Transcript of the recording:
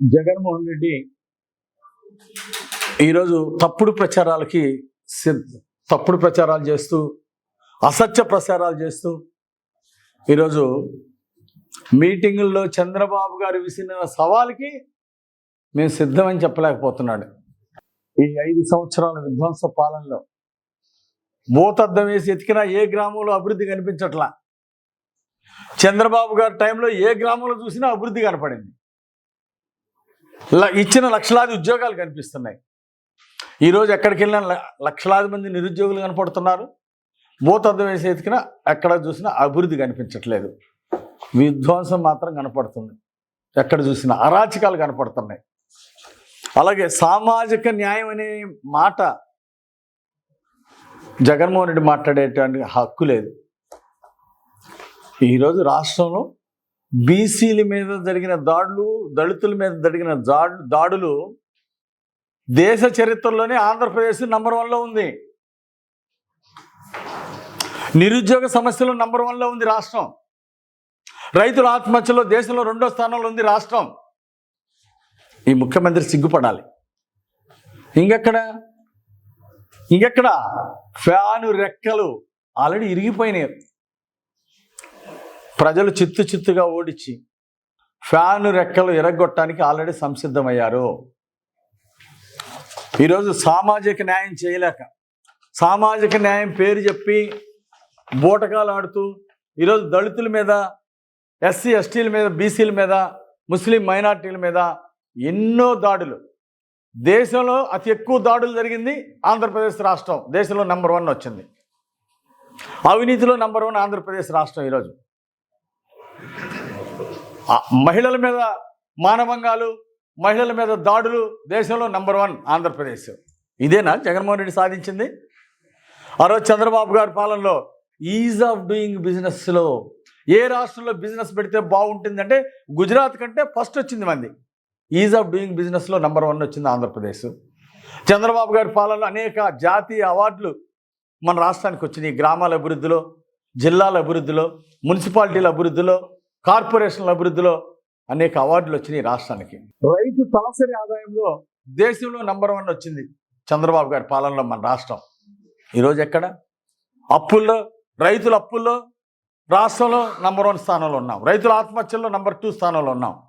జగన్మోహన్ రెడ్డి ఈరోజు తప్పుడు ప్రచారాలకి తప్పుడు ప్రచారాలు చేస్తూ అసత్య ప్రచారాలు చేస్తూ ఈరోజు మీటింగుల్లో చంద్రబాబు గారు విసిరిన సవాల్కి మేము సిద్ధమని చెప్పలేకపోతున్నాడు. ఈ ఐదు సంవత్సరాల విధ్వంస పాలనలో భూతద్దం వేసి ఎతికినా ఏ గ్రామంలో అభివృద్ధి కనిపించట్లా? చంద్రబాబు గారి టైంలో ఏ గ్రామంలో చూసినా అభివృద్ధి కనపడింది. ఇచ్చిన లక్షలాది ఉద్యోగాలు కనిపిస్తున్నాయి. ఈరోజు ఎక్కడికి వెళ్ళినా లక్షలాది మంది నిరుద్యోగులు కనపడుతున్నారు. భూతద్దం వేసి ఎతికిన ఎక్కడ చూసినా అభివృద్ధి కనిపించట్లేదు. విధ్వంసం మాత్రం కనపడుతుంది. ఎక్కడ చూసినా అరాచకాలు కనపడుతున్నాయి. అలాగే సామాజిక న్యాయం అనే మాట జగన్మోహన్ రెడ్డి మాట్లాడేటువంటి హక్కు లేదు. ఈరోజు రాష్ట్రంలో బీసీల మీద జరిగిన దాడులు దళితుల మీద జరిగిన దాడులు దేశ చరిత్రలోనే ఆంధ్రప్రదేశ్ నంబర్ వన్లో ఉంది. నిరుద్యోగ సమస్యలు నంబర్ వన్లో ఉంది రాష్ట్రం. రైతుల ఆత్మహత్యలో దేశంలో రెండో స్థానంలో ఉంది రాష్ట్రం. ఈ ముఖ్యమంత్రి సిగ్గుపడాలి. ఇంకెక్కడ? ఇంకెక్కడ? ఫ్యాను రెక్కలు ఆల్రెడీ ఇరిగిపోయినాయి. ప్రజలు చిత్తు చిత్తుగా ఓడించి ఫ్యాను రెక్కలు ఎరగొట్టడానికి ఆల్రెడీ సంసిద్ధమయ్యారు. ఈరోజు సామాజిక న్యాయం చేయలేక సామాజిక న్యాయం పేరు చెప్పి బూటకాలు ఆడుతూ ఈరోజు దళితుల మీద ఎస్సీ ఎస్టీల మీద బీసీల మీద ముస్లిం మైనార్టీల మీద ఎన్నో దాడులు. దేశంలో అతి ఎక్కువ దాడులు జరిగింది ఆంధ్రప్రదేశ్ రాష్ట్రం. దేశంలో నెంబర్ వన్ వచ్చింది. అవినీతిలో నెంబర్ వన్ ఆంధ్రప్రదేశ్ రాష్ట్రం ఈరోజు. మహిళల మీద మానవంగాలు మహిళల మీద దాడులు దేశంలో నంబర్ వన్ ఆంధ్రప్రదేశ్. ఇదేనా జగన్మోహన్ రెడ్డి సాధించింది? ఆ రోజు చంద్రబాబు గారి పాలనలో ఈజ్ ఆఫ్ డూయింగ్ బిజినెస్లో ఏ రాష్ట్రంలో బిజినెస్ పెడితే బాగుంటుందంటే గుజరాత్ కంటే ఫస్ట్ వచ్చింది మంది. ఈజ్ ఆఫ్ డూయింగ్ బిజినెస్లో నంబర్ వన్ వచ్చింది ఆంధ్రప్రదేశ్. చంద్రబాబు గారి పాలనలో అనేక జాతీయ అవార్డులు మన రాష్ట్రానికి వచ్చినాయి. గ్రామాల అభివృద్ధిలో జిల్లాల అభివృద్ధిలో మున్సిపాలిటీల అభివృద్ధిలో కార్పొరేషన్ల అభివృద్ధిలో అనేక అవార్డులు వచ్చినాయి రాష్ట్రానికి. రైతు తలసరి ఆదాయంలో దేశంలో నంబర్ వన్ వచ్చింది చంద్రబాబు గారి పాలనలో మన రాష్ట్రం. ఈరోజు ఎక్కడ? అప్పుల్లో రైతుల అప్పుల్లో రాష్ట్రంలో నంబర్ వన్ స్థానంలో ఉన్నాం. రైతుల ఆత్మహత్యల్లో నంబర్ టూ స్థానంలో ఉన్నాం.